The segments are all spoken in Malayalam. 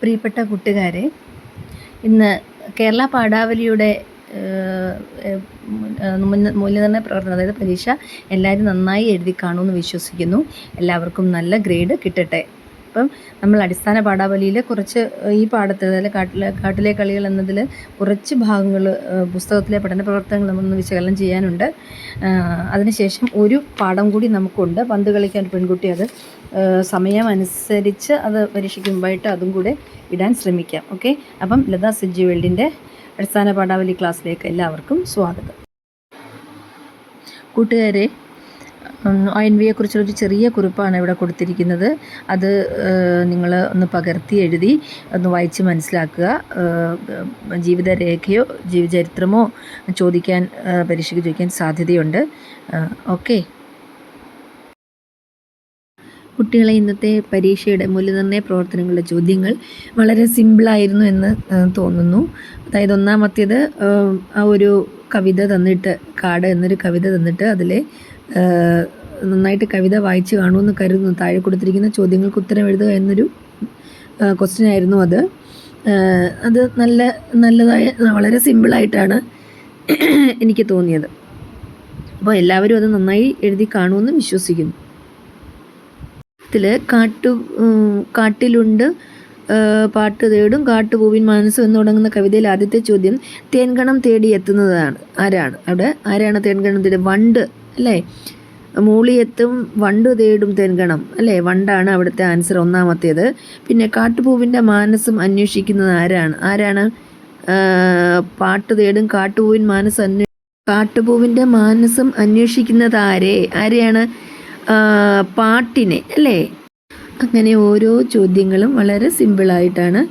പ്രിയപ്പെട്ട കൂട്ടുകാരെ ഇന്ന് കേരള പാഠാവലിയുടെ മൂല്യനിർണയ പ്രവർത്തനം അതായത് പരീക്ഷ എല്ലാവരും നന്നായി എഴുതി കാണുമെന്ന് വിശ്വസിക്കുന്നു. എല്ലാവർക്കും നല്ല ഗ്രേഡ് കിട്ടട്ടെ. അപ്പം നമ്മൾ അടിസ്ഥാന പാഠാവലിയിൽ കുറച്ച് ഈ പാഠത്തിൽ അതായത് കാട്ടിലെ കാട്ടിലെ കളികൾ എന്നതിൽ കുറച്ച് ഭാഗങ്ങൾ പുസ്തകത്തിലെ പഠന പ്രവർത്തനങ്ങൾ നമ്മളൊന്ന് വിശകലനം ചെയ്യാനുണ്ട്. അതിനുശേഷം ഒരു പാഠം കൂടി നമുക്കുണ്ട്. പന്ത് കളിക്കാൻ പെൺകുട്ടി അത് സമയമനുസരിച്ച് അത് പരീക്ഷയ്ക്ക് മുമ്പായിട്ട് അതും കൂടെ ഇടാൻ ശ്രമിക്കാം. ഓക്കെ? അപ്പം ലതാ സിജി വേൾഡിന്റെ അടിസ്ഥാന പാഠാവലി ക്ലാസ്സിലേക്ക് എല്ലാവർക്കും സ്വാഗതം. കൂട്ടുകാരെ ഒ എൻ വിയെക്കുറിച്ചുള്ളൊരു ചെറിയ കുറിപ്പാണ് ഇവിടെ കൊടുത്തിരിക്കുന്നത്. അത് നിങ്ങൾ ഒന്ന് പകർത്തി എഴുതി ഒന്ന് വായിച്ച് മനസ്സിലാക്കുക. ജീവിതരേഖയോ ജീവചരിത്രമോ ചോദിക്കാൻ പരീക്ഷയ്ക്ക് ചോദിക്കാൻ സാധ്യതയുണ്ട്. ഓക്കെ. കുട്ടികളെ ഇന്നത്തെ പരീക്ഷയുടെ മൂല്യനിർണയ പ്രവർത്തനങ്ങളുടെ ചോദ്യങ്ങൾ വളരെ സിമ്പിളായിരുന്നു എന്ന് തോന്നുന്നു. അതായത് ഒന്നാമത്തേത് ആ ഒരു കവിത തന്നിട്ട് കാട് എന്നൊരു കവിത തന്നിട്ട് അതിലെ നന്നായിട്ട് കവിത വായിച്ചു കാണുമെന്ന് കരുതുന്നു. താഴെ കൊടുത്തിരിക്കുന്ന ചോദ്യങ്ങൾക്ക് ഉത്തരം എഴുതുക എന്നൊരു ക്വസ്റ്റ്യൻ ആയിരുന്നു അത്. അത് നല്ല നല്ലതായ വളരെ സിമ്പിളായിട്ടാണ് എനിക്ക് തോന്നിയത്. അപ്പോൾ എല്ലാവരും അത് നന്നായി എഴുതി കാണുമെന്ന് വിശ്വസിക്കുന്നു. ഇതിൽ കാട്ടു കാട്ടിലുണ്ട് പാട്ട് തേടും കാട്ടുപൂവിൻ മനസ്സും എന്ന് തുടങ്ങുന്ന കവിതയിൽ ആദ്യത്തെ ചോദ്യം തേൻകണം തേടി എത്തുന്നതാണ്. ആരാണ്? അവിടെ ആരാണ് തേൻകണം തേടി വണ്ട് അല്ലേ? മൂളിയെത്തും വണ്ടു തേടും തേൻകണം. അല്ലേ? വണ്ടാണ് അവിടുത്തെ ആൻസർ ഒന്നാമത്തേത്. പിന്നെ കാട്ടുപൂവിന്റെ മാനസം അന്വേഷിക്കുന്നത് ആരാണ്? ആരാണ്? പാട്ട് തേടും കാട്ടുപൂവിൻ മാനസം അന്വേ കാട്ടുപൂവിന്റെ മാനസം അന്വേഷിക്കുന്നത് ആരെ? ആരെയാണ്? പാട്ടിനെ. അല്ലേ? അങ്ങനെ ഓരോ ചോദ്യങ്ങളും വളരെ സിമ്പിളായിട്ടാണ്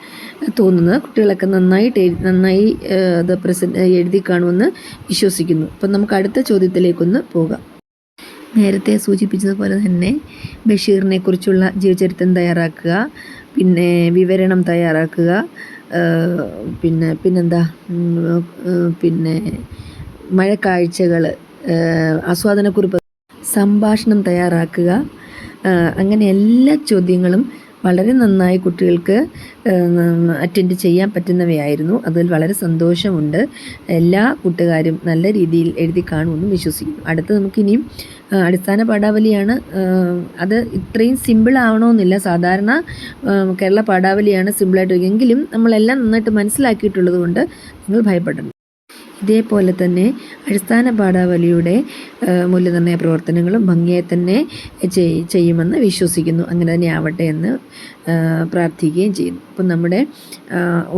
തോന്നുന്നത്. കുട്ടികളൊക്കെ നന്നായിട്ട് നന്നായി അത് പ്രസന്റ് എഴുതി കാണുമെന്ന് വിശ്വസിക്കുന്നു. അപ്പം നമുക്ക് അടുത്ത ചോദ്യത്തിലേക്കൊന്ന് പോകാം. നേരത്തെ സൂചിപ്പിച്ചതുപോലെ തന്നെ ബഷീറിനെ കുറിച്ചുള്ള ജീവചരിത്രം തയ്യാറാക്കുക പിന്നെ വിവരണം തയ്യാറാക്കുക പിന്നെ പിന്നെന്താ പിന്നെ മഴക്കാഴ്ചകൾ ആസ്വാദനക്കുറിപ്പ് സംഭാഷണം തയ്യാറാക്കുക അങ്ങനെ എല്ലാ ചോദ്യങ്ങളും വളരെ നന്നായി കുട്ടികൾക്ക് അറ്റൻഡ് ചെയ്യാൻ പറ്റുന്നവയായിരുന്നു. അതിൽ വളരെ സന്തോഷമുണ്ട്. എല്ലാ കൂട്ടുകാരും നല്ല രീതിയിൽ എഴുതി കാണുമെന്ന് വിശ്വസിക്കുന്നു. അടുത്ത് നമുക്കിനിയും അടിസ്ഥാന പാഠാവലിയാണ് അത് ഇത്രയും സിമ്പിൾ ആവണമെന്നില്ല. സാധാരണ കേരള പാഠാവലിയാണ് സിമ്പിളായിട്ട് എങ്കിലും നമ്മളെല്ലാം നന്നായിട്ട് മനസ്സിലാക്കിയിട്ടുള്ളത് കൊണ്ട് നിങ്ങൾ ഭയപ്പെടണം ഇതേപോലെ തന്നെ അടിസ്ഥാന പാഠാവലിയുടെ മൂല്യനിർണയ പ്രവർത്തനങ്ങളും ഭംഗിയായി തന്നെ ചെയ്യുമെന്ന് വിശ്വസിക്കുന്നു. അങ്ങനെ തന്നെ ആവട്ടെ എന്ന് പ്രാർത്ഥിക്കുകയും ചെയ്യുന്നു. അപ്പം നമ്മുടെ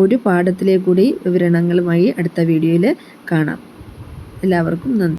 ഒരു പാഠത്തിലെ കൂടി വിവരണങ്ങളുമായി അടുത്ത വീഡിയോയിൽ കാണാം. എല്ലാവർക്കും നന്ദി.